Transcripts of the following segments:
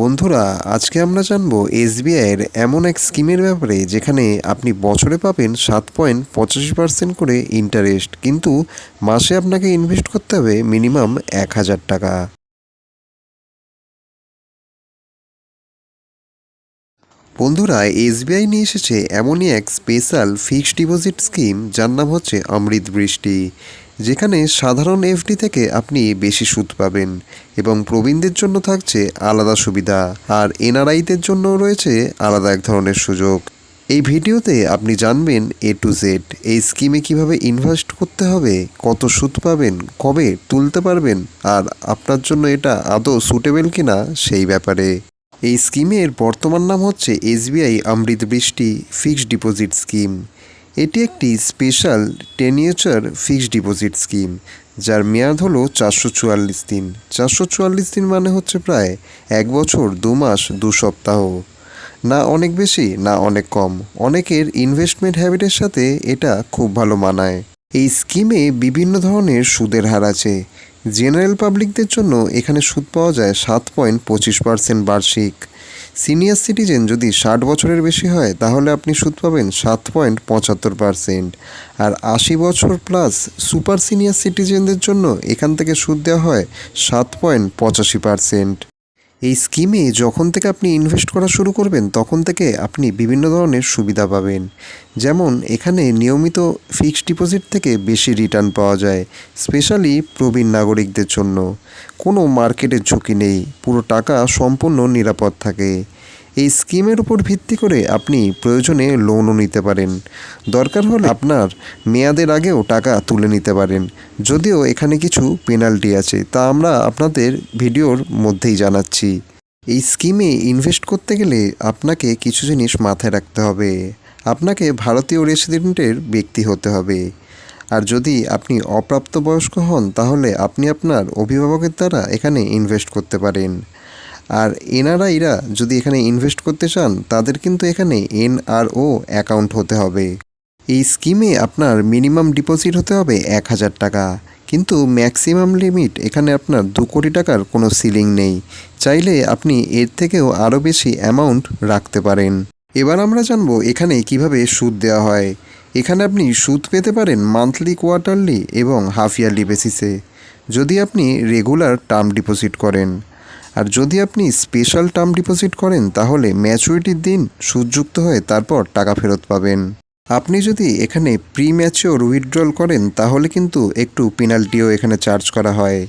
বন্ধুরা, আজকে আমরা জানব এসবিআইয়ের এমন এক স্কিমের ব্যাপারে যেখানে আপনি বছরে পাবেন সাত পয়েন্ট পঁচাশি পার্সেন্ট করে ইন্টারেস্ট। কিন্তু মাসে আপনাকে ইনভেস্ট করতে হবে মিনিমাম এক হাজার টাকা। বন্ধুরা, এসবিআই নিয়ে এসেছে এমনই এক স্পেশাল ফিক্সড ডিপোজিট স্কিম, যার নাম হচ্ছে অমৃত বৃষ্টি। যেখানে সাধারণ এফডি থেকে আপনি বেশি সুদ পাবেন এবং প্রবীণদের জন্য থাকছে আলাদা সুবিধা, আর এনআরআইদের জন্য রয়েছে আলাদা এক ধরনের সুযোগ। এই ভিডিওতে আপনি জানবেন এ টু জেড এই স্কিমে কীভাবে ইনভেস্ট করতে হবে, কত সুদ পাবেন, কবে তুলতে পারবেন, আর আপনার জন্য এটা আদৌ সুটেবল কিনা সেই ব্যাপারে। এই স্কিমের বর্তমান নাম হচ্ছে এসবিআই অমৃত বৃষ্টি ফিক্সড ডিপোজিট স্কিম। এটি একটি special tenure fixed deposit scheme, যার মেয়াদ হলো চারশো চুয়াল্লিশ দিন। চারশো চুয়াল্লিশ দিন মানে হচ্ছে প্রায় এক বছর, দু মাস, দু সপ্তাহ। না অনেক বেশি, না অনেক কম। অনেকের ইনভেস্টমেন্ট হ্যাবিটের সাথে এটা খুব ভালো মানায়। এই স্কিমে বিভিন্ন ধরনের সুদের হার আছে। জেনারেল পাবলিকদের জন্য এখানে সুদ পাওয়া যায় সাত পয়েন্ট পঁচিশ পার্সেন্ট বার্ষিক। সিনিয়র সিটিজেন যদি ষাট বছরের বেশি হয়, তাহলে আপনি সুদ পাবেন সাত পয়েন্ট পঁচাত্তর পারসেন্ট আর আশি বছর প্লাস সুপার সিনিয়র সিটিজেনদের জন্য এখান থেকে সুদ দেওয়া হয় সাত পয়েন্ট পঁচাশি পার্সেন্ট এই স্কিমে যখন থেকে আপনি ইনভেস্ট করা শুরু করবেন, তখন থেকে আপনি বিভিন্ন ধরনের সুবিধা পাবেন। যেমন এখানে নিয়মিত ফিক্সড ডিপোজিট থেকে বেশি রিটার্ন পাওয়া যায় স্পেশালি প্রবীণ নাগরিকদের জন্য। কোনো মার্কেটের ঝুঁকি নেই, পুরো টাকা সম্পূর্ণ নিরাপদ থাকে। এই স্কিমের উপর ভিত্তি করে আপনি প্রয়োজনে লোনও নিতে পারেন। দরকার হলে আপনার মেয়াদের আগেও টাকা তুলে নিতে পারেন। যদিও এখানে কিছু পেনাল্টি আছে, তা আমরা আপনাদের ভিডিওর মধ্যেই জানাচ্ছি। এই স্কিমে ইনভেস্ট করতে গেলে আপনাকে কিছু জিনিস মাথায় রাখতে হবে। আপনাকে ভারতীয় রেসিডেন্টের ব্যক্তি হতে হবে। আর যদি আপনি অপ্রাপ্তবয়স্ক হন, তাহলে আপনি আপনার অভিভাবকের দ্বারা এখানে ইনভেস্ট করতে পারেন। আর এনআরআইরা যদি এখানে ইনভেস্ট করতে চান, তাদের কিন্তু এখানে এনআরও অ্যাকাউন্ট হতে হবে। এই স্কিমে আপনার মিনিমাম ডিপোজিট হতে হবে এক হাজার টাকা। কিন্তু ম্যাক্সিমাম লিমিট এখানে আপনার দু কোটি টাকার কোনো সিলিং নেই। চাইলে আপনি এর থেকেও আরও বেশি অ্যামাউন্ট রাখতে পারেন। এবার আমরা জানব এখানে কীভাবে সুদ দেওয়া হয়। এখানে আপনি সুদ পেতে পারেন মান্থলি কোয়ার্টারলি এবং হাফ ইয়ারলি বেসিসে যদি আপনি রেগুলার টার্ম ডিপোজিট করেন আর যদি আপনি স্পেশাল টার্ম ডিপোজিট করেন, তাহলে ম্যাচুরিটির দিন সুদযুক্ত হয়ে তারপর টাকা ফেরত পাবেন। আপনি যদি এখানে প্রি ম্যাচিওর উইথড্রল করেন, তাহলে কিন্তু একটু পেনাল্টিও এখানে চার্জ করা হয়।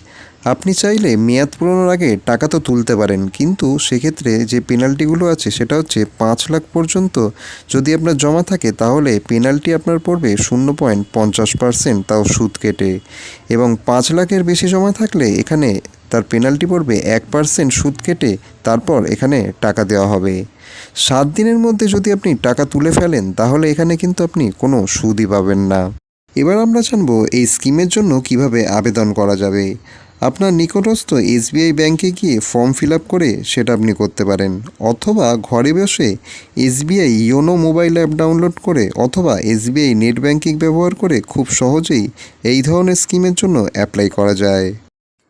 আপনি চাইলে মেয়াদ পুরোনোর আগে টাকা তো তুলতে পারেন, কিন্তু সেক্ষেত্রে যে পেনাল্টিগুলো আছে, সেটা হচ্ছে পাঁচ লাখ পর্যন্ত যদি আপনার জমা থাকে, তাহলে পেনাল্টি আপনার পড়বে শূন্য পয়েন্ট পঞ্চাশ পার্সেন্ট তাও সুদ কেটে। এবং পাঁচ লাখের বেশি জমা থাকলে এখানে তার পেনাল্টি পড়বে এক পার্সেন্ট সুদ কেটে তারপর এখানে টাকা দেওয়া হবে। সাত দিনের মধ্যে যদি আপনি টাকা তুলে ফেলেন, তাহলে এখানে কিন্তু আপনি কোনো সুদই পাবেন না। এবার আমরা জানব এই স্কিমের জন্য কীভাবে আবেদন করা যাবে। আপনার নিকটস্থ এসবিআই ব্যাংকে গিয়ে ফর্ম ফিল করে সেটা আপনি করতে পারেন, অথবা ঘরে বসে SBI YONO mobile app download করে অথবা এসবিআই নেট ব্যাংকিং ব্যবহার করে খুব সহজেই এই ধরনের স্কিমের জন্য অ্যাপ্লাই করা যায়।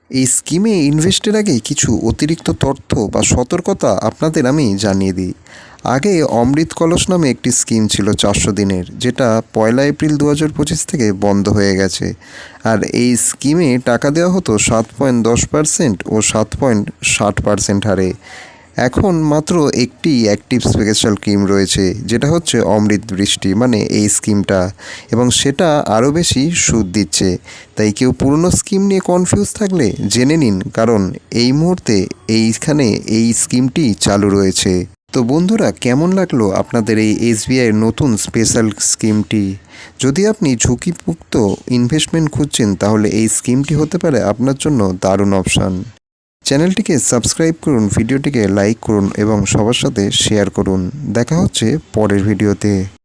এই স্কিমে ইনভেস্টের আগে কিছু অতিরিক্ত তথ্য বা সতর্কতা আপনাদের আমি জানিয়ে দিই। আগে অমৃত কলস নামে একটি স্কিম ছিল চারশো দিনের, যেটা পয়লা এপ্রিল দু হাজার পঁচিশ থেকে বন্ধ হয়ে গেছে। আর এই স্কিমে টাকা দেওয়া হতো সাত পয়েন্ট দশ পার্সেন্ট ও সাত পয়েন্ট ষাট পার্সেন্ট হারে। এখন মাত্র একটি অ্যাক্টিভ স্পেশাল স্কিম রয়েছে, যেটা হচ্ছে অমৃত বৃষ্টি মানে এই স্কিমটা এবং সেটা আরও বেশি সুদ দিচ্ছে। তাই কেউ পুরনো স্কিম নিয়ে কনফিউজ থাকলে জেনে নিন, কারণ এই মুহূর্তে এইখানে এই স্কিমটি চালু রয়েছে। তো বন্ধুরা, কেমন লাগল আপনাদের এই এসবিআইয়ের নতুন স্পেশাল স্কিমটি যদি আপনি ঝুঁকিমুক্ত ইনভেস্টমেন্ট খুঁজছেন, তাহলে এই স্কিমটি হতে পারে আপনার জন্য দারুণ অপশান চ্যানেলটিকে সাবস্ক্রাইব করুন, ভিডিওটিকে লাইক করুন এবং সবার সাথে শেয়ার করুন। দেখা হচ্ছে পরের ভিডিওতে।